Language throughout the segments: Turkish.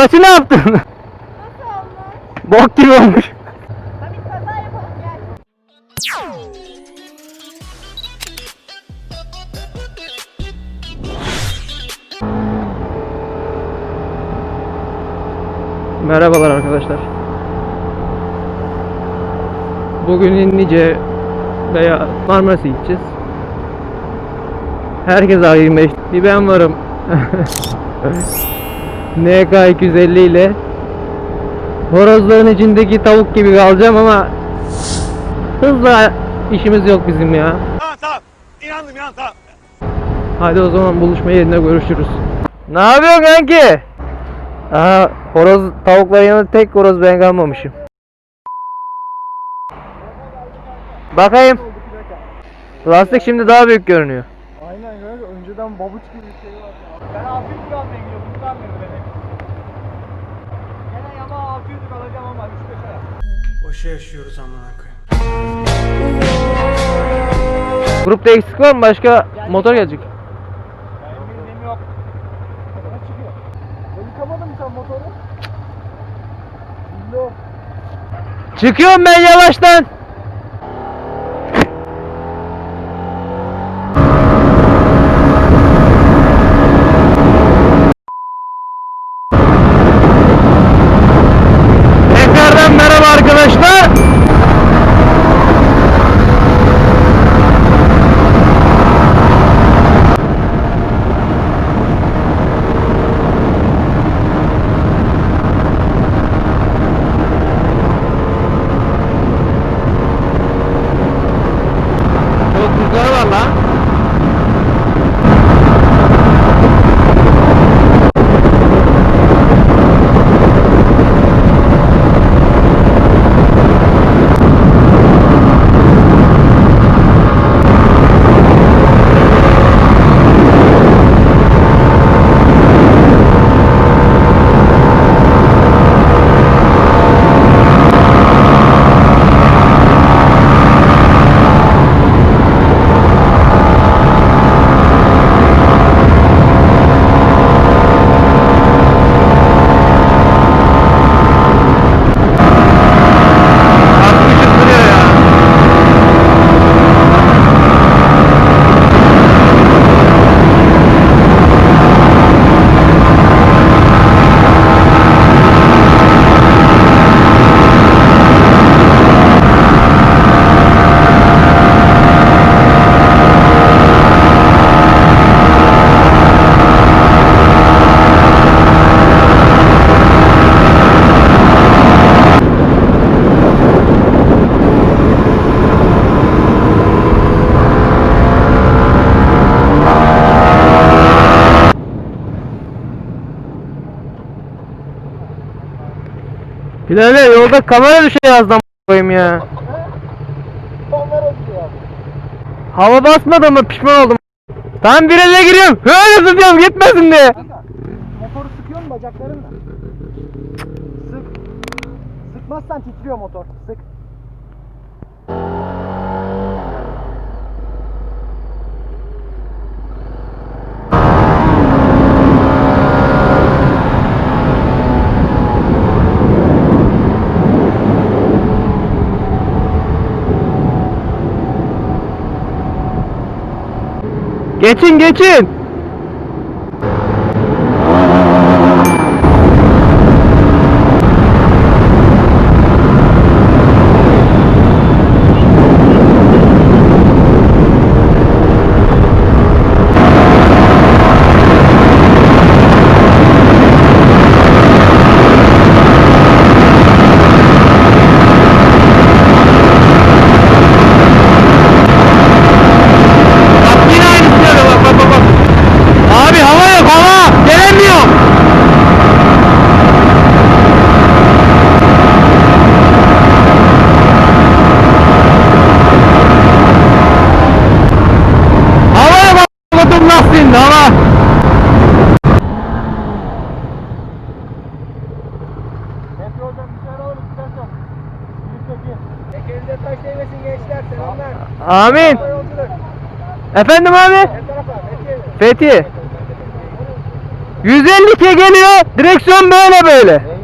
Saçı ne yaptın? Nasıl olmuş? Bok gibi olmuş. Hadi kaza yapalım gel. Merhabalar arkadaşlar. Bugün Nice veya Marmaris'e gideceğiz. Herkes A25. Bir ben varım. NK 250 ile horozların içindeki tavuk gibi kalacağım ama hızla işimiz yok bizim ya. Tamam tamam. İnandım inandım tamam. Hadi o zaman buluşma yerinde görüşürüz. Ne yapıyorsun kanki? Aha horoz tavukların yanında tek horoz ben kalmamışım. Bakayım. Lastik şimdi daha büyük görünüyor. Önceden babuç gibi bir şey var. Ben 600 lira almaya gidiyorum. Kurtarmıyor beni. Gene yama 600 lira alacağım ama 3-5 ay. Boşa yaşıyoruz amına koyayım. Grupta eksik var mı? Başka motor gelecek. Benim bildiğim yok. Ne çıkıyor? Ben yıkamadın mı sen motoru? Billo. Çıkıyorum ben yavaştan. Bilal'e yolda kamera düşüyor yazdan koyayım ya. Hava basmadı mı pişman oldum. Tam viraja giriyorum. Öyle tutuyorum gitmesin diye. Motoru sıkıyor mu bacaklarınla? Sık. Sıkmazsan titriyor motor. Sık. Geçin geçin. Bak yine aynısı yapıyor bak bak bak. bak. Abi hava yok hava. Gelemiyor. Hava yok a**ladım lastiğinde hava. Hep yoldan bir şeyler alırız. Gidersen. Birlikteki. Tekerinde taş değmesin gençler. Selamlar. Amin. Efendim abi? Fethi. 152 geliyor. Direksiyon böyle böyle.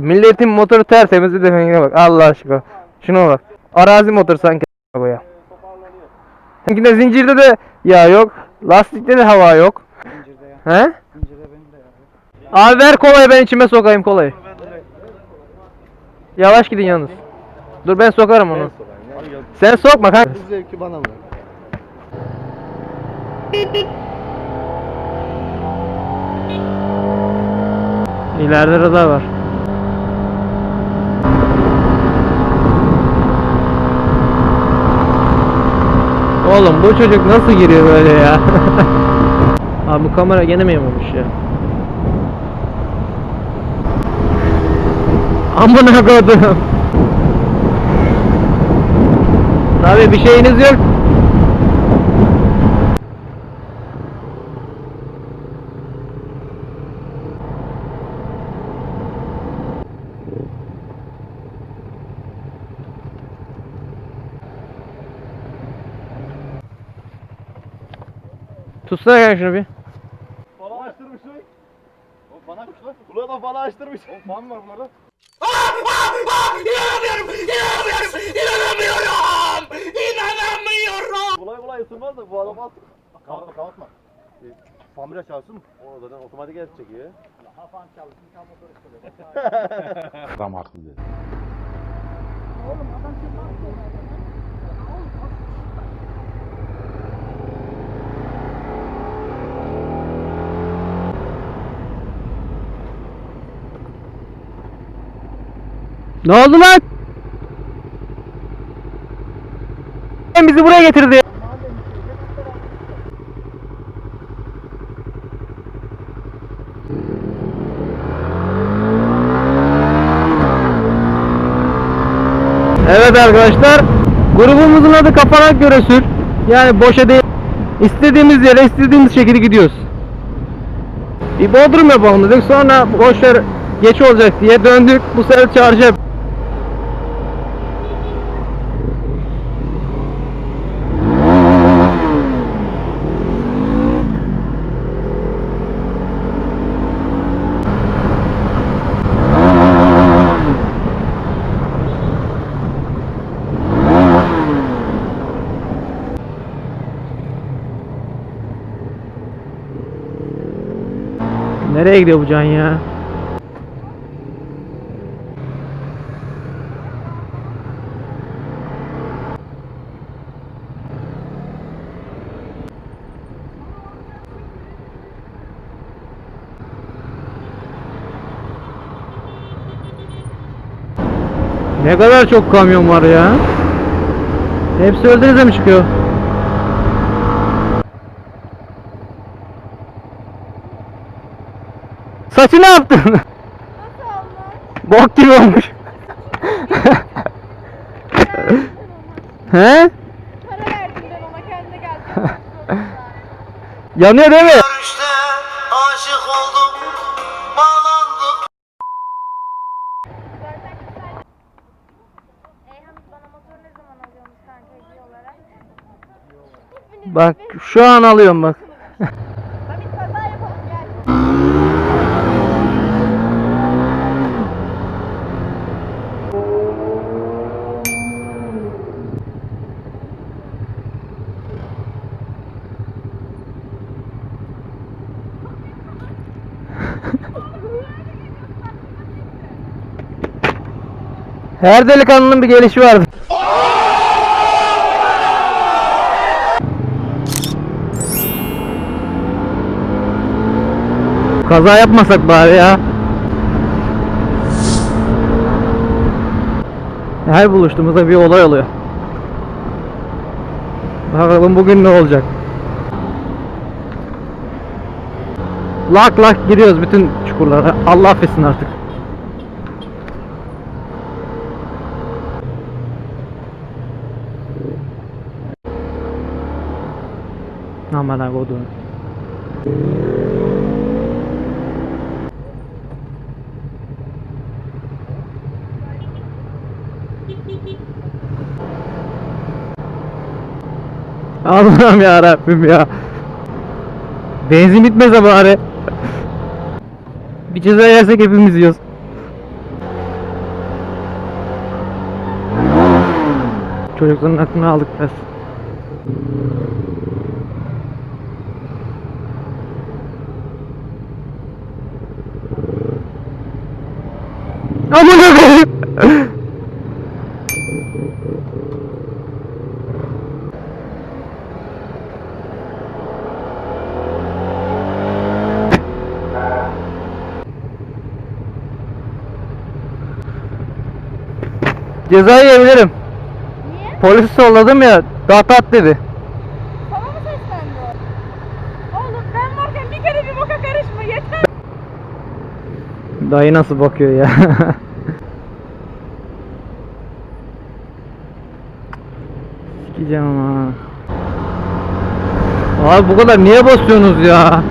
Milletin motoru tertemiz bir defengine bak. Allah aşkına. Şuna bak. Arazi motoru sanki koya. toparlanıyor. Seninkinde zincirde de yağ yok. Lastikte de hava yok. Zincirde ya. He? Zincirde benim de ya. Abi ver kolayı ben içime sokayım kolayı. Yavaş gidin yalnız. Dur ben sokarım onu. Sen sokma kanka. Bu zevki bana mı? İleride radar var. Oğlum bu çocuk nasıl giriyor böyle ya? Abi bu kamera gene mi yamulmuş ya? Amına koydum. Tabii bir şeyiniz yok. Tutsana kanka şunu bir. Falan açtırmışsın. O fan açmışlar. Ulan o fanı açtırmış. O fan var bunlarda. Kolay kolay ısınmaz da bu adam alsın. Kapatma kapatma. E, fan biraz çalsın. O zaten otomatik el çekiyor. Ha fan çalsın tam motor. Adam haklı dedi. Ne oldu lan? Sen bizi buraya getirdi. Evet arkadaşlar, grubumuzun adı Kapanak Göre Sür. Yani boşa değil. İstediğimiz yere istediğimiz şekilde gidiyoruz. Bir Bodrum yapalım dedik. Sonra boşver geç olacak diye döndük. Bu sefer çarşı Nereye gidiyor bu can ya? Ne kadar çok kamyon var ya. Hepsi öldürüze mi çıkıyor? Saçı ne yaptın? Nasıl olmuş? Bok gibi olmuş. He? Para verdim ben ona kendine gelsin. Yanıyor değil mi? Görüşte aşık oldum, bağlandım. Zaten güzel. Ey Hamit bana motor ne zaman alıyormuş kanka hediye olarak? Hepiniz Bak şu an alıyorum bak. Her delikanlının bir gelişi vardır. Kaza yapmasak bari ya. Her buluştuğumuzda bir olay oluyor. Bakalım bugün ne olacak. Lak lak giriyoruz bütün çukurlara. Allah affetsin artık. Aman ha kodum. Allah'ım ya Rabbim ya. Benzin bitmese bari. Bir ceza yersek hepimiz yiyoruz. Çocukların aklını aldık biraz. Aman koyayım. Ceza yiyebilirim. Niye? Polisi solladım ya. Rahat at dedi. Sana mı seslendi? Oğlum ben varken bir kere bir boka karışma yeter. Dayı nasıl bakıyor ya? Sikeceğim ama. Abi bu kadar niye basıyorsunuz ya?